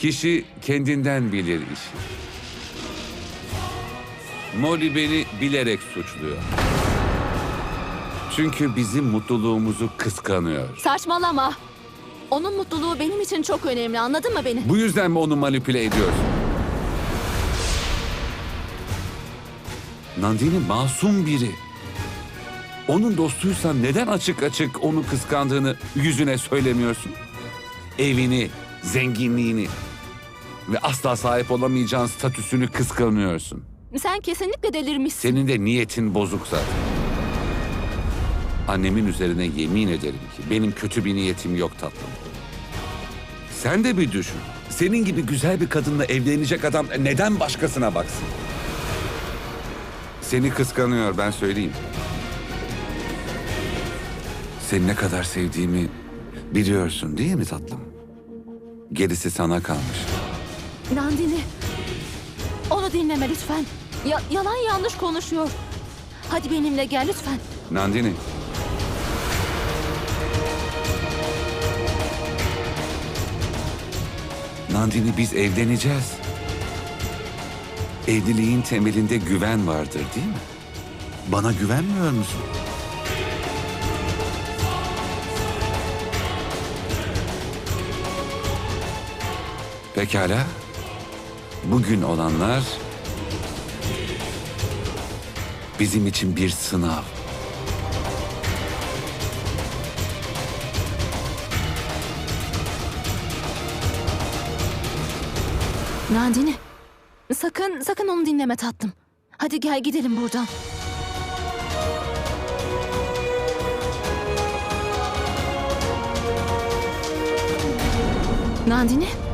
Kişi kendinden bilir işi. Molly beni bilerek suçluyor. Çünkü bizim mutluluğumuzu kıskanıyor. Saçmalama. Onun mutluluğu benim için çok önemli anladın mı beni? Bu yüzden mi onu manipüle ediyorsun? Nandini masum biri. Onun dostuysan neden açık açık onu kıskandığını yüzüne söylemiyorsun? Evini, zenginliğini ve asla sahip olamayacağın statüsünü kıskanıyorsun. Sen kesinlikle delirmişsin. Senin de niyetin bozuk zaten. Annemin üzerine yemin ederim ki benim kötü bir niyetim yok tatlım. Sen de bir düşün. Senin gibi güzel bir kadınla evlenecek adam neden başkasına baksın? Seni kıskanıyor ben söyleyeyim. Seni ne kadar sevdiğimi biliyorsun değil mi tatlım? Gerisi sana kalmış. Nandini. Onu dinleme lütfen. Ya, yalan yanlış konuşuyor. Hadi benimle gel lütfen. Nandini. Nandini biz evleneceğiz. Evliliğin temelinde güven vardır değil mi? Bana güvenmiyor musun? Pekala. Bugün olanlar bizim için bir sınav. Nandini. Sakın, sakın onu dinleme tatlım. Hadi gel gidelim buradan. Nandini.